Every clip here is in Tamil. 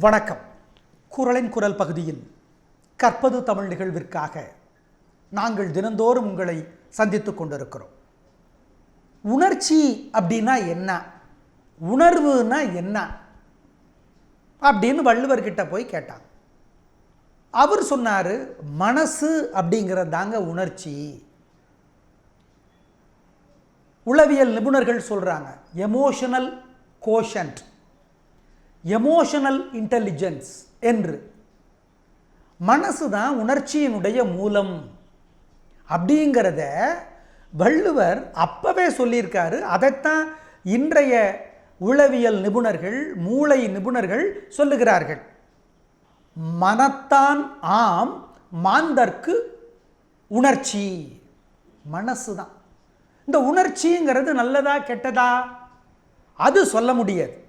வணக்கம். குரலின் குரல் பகுதியில் கற்பது தமிழ் நிகழ்விற்காக நாங்கள் தினந்தோறும் உங்களை சந்தித்து கொண்டிருக்கிறோம். உணர்ச்சி அப்படின்னா என்ன? உணர்வுனா என்ன? அப்படின்னு வள்ளுவர்கிட்ட போய் கேட்டாங்க அவர் சொன்னார் மனசு அப்படிங்கிறது தாங்க உணர்ச்சி. உளவியல் நிபுணர்கள் சொல்கிறாங்க எமோஷனல் கோஷன்ட் எமோஷனல் இன்டெலிஜென்ஸ் என்று. மனசு தான் உணர்ச்சியினுடைய மூலம். அப்படிங்கிறத வள்ளுவர் அப்பவே சொல்லியிருக்காரு. அதைத்தான் இன்றைய உளவியல் நிபுணர்கள் மூளை நிபுணர்கள் சொல்லுகிறார்கள். மனத்தான் ஆம் மாந்தர்க்கு உணர்ச்சி. மனசு தான். இந்த உணர்ச்சிங்கிறது நல்லதா கெட்டதா? அது சொல்ல முடியாது.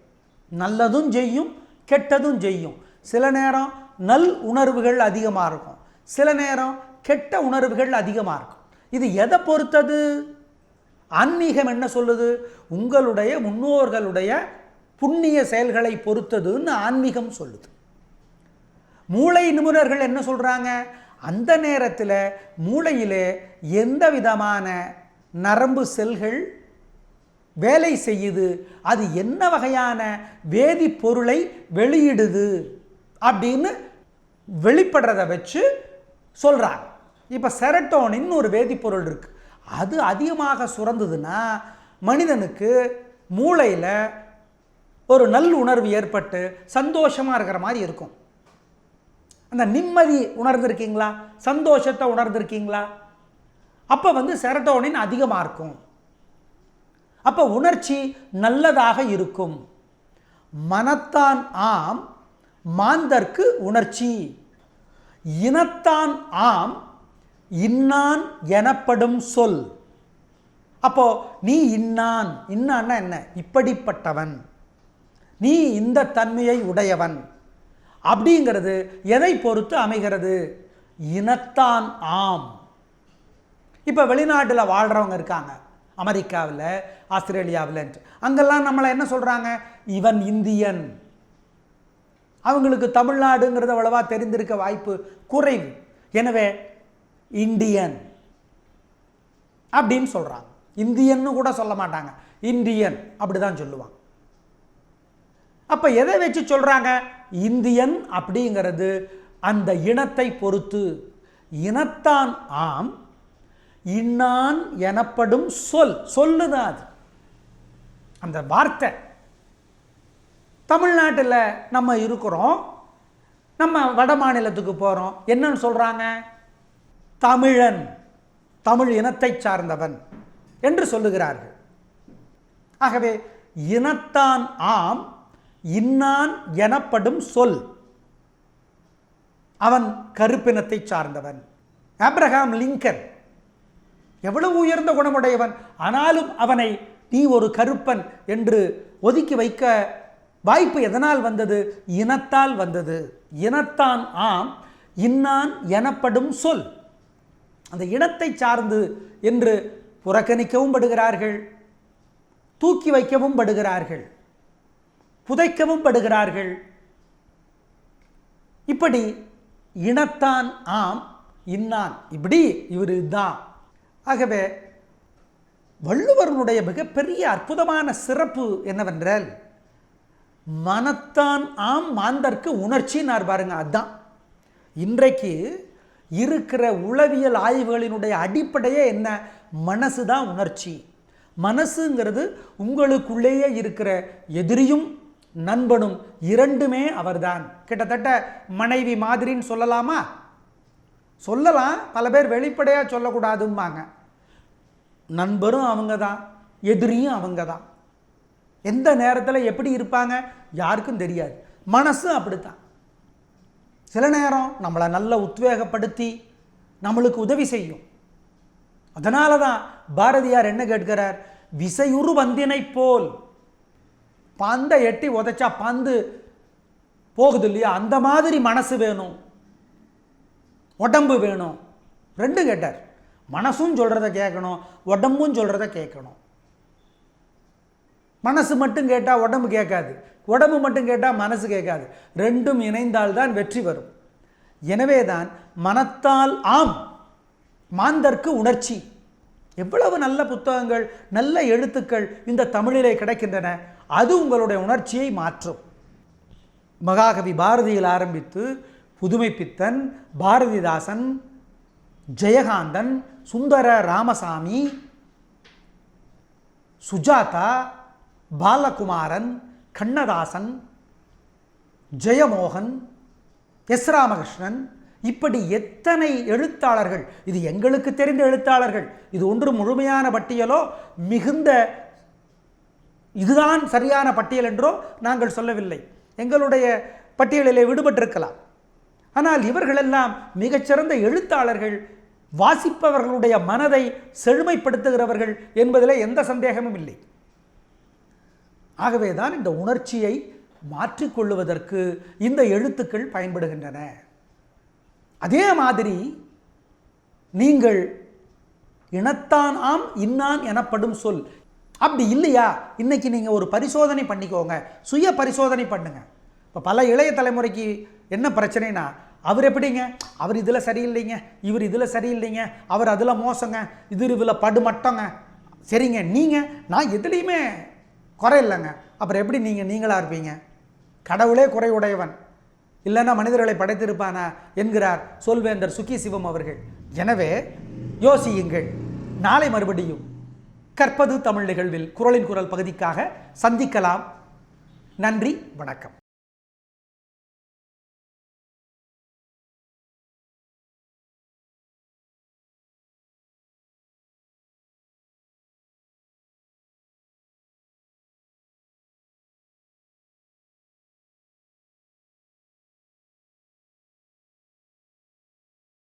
நல்லதும் செய்யும் கெட்டதும் செய்யும். சில நேரம் நல் உணர்வுகள் அதிகமாக இருக்கும். சில நேரம் கெட்ட உணர்வுகள் அதிகமாக இருக்கும். இது எதை பொறுத்தது? ஆன்மீகம் என்ன சொல்லுது? உங்களுடைய முன்னோர்களுடைய புண்ணிய செயல்களை பொறுத்ததுன்னு ஆன்மீகம் சொல்லுது. மூளை நிபுணர்கள் என்ன சொல்கிறாங்க அந்த நேரத்தில் மூளையிலே எந்த விதமான நரம்பு செல்கள் வேலை செய்யுது அது என்ன வகையான வேதிப்பொருளை வெளியிடுது அப்படின்னு வெளிப்படுறத வச்சு சொல்கிறாங்க இப்போ செரட்டோனின் ஒரு வேதிப்பொருள் இருக்குது அது அதிகமாக சுரந்ததுன்னா மனிதனுக்கு மூளையில் ஒரு நல் உணர்வு ஏற்பட்டு சந்தோஷமாக இருக்கிற மாதிரி இருக்கும். அந்த நிம்மதி உணர்ந்திருக்கீங்களா? சந்தோஷத்தை உணர்ந்திருக்கீங்களா? அப்போ வந்து செரட்டோனின் அதிகமாக இருக்கும். அப்போ உணர்ச்சி நல்லதாக இருக்கும். மனத்தான் ஆம் மாந்தர்க்கு உணர்ச்சி. இனத்தான் ஆம் இன்னான் எனப்படும் சொல். அப்போ நீ இன்னான் இன்னான்னா என்ன? இப்படிப்பட்டவன். நீ இந்த தன்மையை உடையவன். அப்படிங்கிறது எதை பொறுத்து அமைகிறது? இனத்தான் ஆம். இப்போ வெளிநாட்டில் வாழ்கிறவங்க இருக்காங்க. அமெரிக்காவில் ஆஸ்திரேலியாவில்ன்ட்டு. அங்கெல்லாம் நம்மளை என்ன சொல்கிறாங்க இவன் இந்தியன். அவங்களுக்கு தமிழ்நாடுங்கிறது அவ்வளவா தெரிந்திருக்க வாய்ப்பு குறைவு. எனவே இந்தியன் அப்படின்னு சொல்கிறாங்க இந்தியன்னு கூட சொல்ல மாட்டாங்க. இந்தியன் அப்படி தான் சொல்லுவாங்க. அப்போ எதை வச்சு சொல்கிறாங்க இந்தியன் அப்படிங்கிறது அந்த இனத்தை பொறுத்து. இனத்தான் ஆம் இன்னான் எனப்படும் சொல். சொல்லுதான் அது? அந்த வார்த்தை. தமிழ்நாட்டில் நம்ம இருக்கிறோம். நம்ம வட மாநிலத்துக்கு போகிறோம் என்னன்னு சொல்கிறாங்க தமிழன். தமிழ் இனத்தை சார்ந்தவன் என்று சொல்லுகிறார்கள். ஆகவே இனத்தான் ஆம் இன்னான் எனப்படும் சொல். அவன் கருப்பினத்தை சார்ந்தவன். Abraham Lincoln. எவ்வளவு உயர்ந்த குணமுடையவன்? ஆனாலும் அவனை நீ ஒரு கருப்பன் என்று ஒதுக்கி வைக்க வாய்ப்பு எதனால் வந்தது? இனத்தால் வந்தது. இனத்தான் ஆம் இன்னான் எனப்படும் சொல். அந்த இனத்தை சார்ந்து என்று புறக்கணிக்கவும் படுகிறார்கள் தூக்கி வைக்கவும் படுகிறார்கள் புதைக்கவும் படுகிறார்கள். இப்படி இனத்தான் ஆம் இன்னான். இப்படி இவர் தான் ஆகவே வள்ளுவர்களுடைய மிகப்பெரிய அற்புதமான சிறப்பு என்னவென்றால் மனத்தான் ஆம் மாந்தர்க்கு உணர்ச்சின்னார் பாருங்க அதுதான் இன்றைக்கு இருக்கிற உளவியல் ஆய்வுகளினுடைய அடிப்படையே என்ன? மனசு தான் உணர்ச்சி. மனசுங்கிறது உங்களுக்குள்ளேயே இருக்கிற எதிரியும் நண்பனும் இரண்டுமே அவர்தான். கிட்டத்தட்ட மனைவி மாதிரின்னு சொல்லலாமா? சொல்லலாம் பல பேர் வெளிப்படையாக சொல்லக்கூடாதும்பாங்க. நண்பரும் அவங்க தான் எதிரியும் அவங்க தான். எந்த நேரத்தில் எப்படி இருப்பாங்க யாருக்கும் தெரியாது. மனசும் அப்படித்தான். சில நேரம் நம்மளை நல்ல உத்வேகப்படுத்தி நம்மளுக்கு உதவி செய்யும். அதனால தான் பாரதியார் என்ன கேட்கிறார்? விசையுறு பந்தினை போல். பந்தை எட்டி உதைச்சா பந்து போகுது இல்லையா? அந்த மாதிரி மனசு வேணும். உடம்பு வேணும். ரெண்டும் கேட்டார். மனசும் சொல்கிறத கேட்கணும் உடம்பும் சொல்கிறத கேட்கணும். மனசு மட்டும் கேட்டால் உடம்பு கேட்காது. உடம்பு மட்டும் கேட்டால் மனசு கேட்காது. ரெண்டும் இணைந்தால்தான் வெற்றி வரும். எனவே தான் மனத்தால் ஆம். மாந்தர்க்கு உணர்ச்சி. எவ்வளவு நல்ல புத்தகங்கள் நல்ல எழுத்துக்கள் இந்த தமிழிலே கிடைக்கின்றன. அது உங்களுடைய உணர்ச்சியை மாற்றும். மகாகவி பாரதியில் ஆரம்பித்து புதுமைப்பித்தன் பாரதிதாசன் ஜெயகாந்தன் சுந்தர ராமசாமி சுஜாதா பாலகுமாரன் கண்ணதாசன் ஜெயமோகன் எஸ் ராமகிருஷ்ணன். இப்படி எத்தனை எழுத்தாளர்கள்? இது எங்களுக்கு தெரிந்த எழுத்தாளர்கள். இது ஒன்று முழுமையான பட்டியலோ மிகுந்த இதுதான் சரியான பட்டியல் என்றோ நாங்கள் சொல்லவில்லை. எங்களுடைய பட்டியலிலே விடுபட்டிருக்கலாம். ஆனால் இவர்களெல்லாம் மிகச்சிறந்த எழுத்தாளர்கள். வாசிப்பவர்களுடைய மனதை செழுமைப்படுத்துகிறவர்கள் என்பதிலே எந்த சந்தேகமும் இல்லை. ஆகவே தான் இந்த உணர்ச்சியை மாற்றிக்கொள்ளுவதற்கு இந்த எழுத்துக்கள் பயன்படுகின்றன. அதே மாதிரி நீங்கள் இனத்தான் ஆம் இன்னான் எனப்படும் சொல். அப்படி இல்லையா? இன்னைக்கு நீங்கள் ஒரு பரிசோதனை பண்ணிக்கோங்க. சுய பரிசோதனை பண்ணுங்க. இப்போ பல இளைய தலைமுறைக்கு என்ன பிரச்சனைனா அவர் எப்படிங்க? அவர் இதில் சரியில்லைங்க. இவர் இதில் சரியில்லைங்க. அவர் அதில் மோசங்க. இது இதில் படுமட்டங்க. சரிங்க. நீங்கள் நான் எதுலேயுமே குறை இல்லைங்க. அப்புறம் எப்படி நீங்கள் நீங்களாக இருப்பீங்க? கடவுளே குறைவுடையவன் இல்லைன்னா மனிதர்களை படைத்திருப்பானா என்கிறார் சொல்வேந்தர் சுக்கி சிவம் அவர்கள். எனவே யோசியுங்கள். நாளை மறுபடியும் கற்பது தமிழ் நிகழ்வில் குரலின் குரல் பகுதிக்காக சந்திக்கலாம். நன்றி வணக்கம்.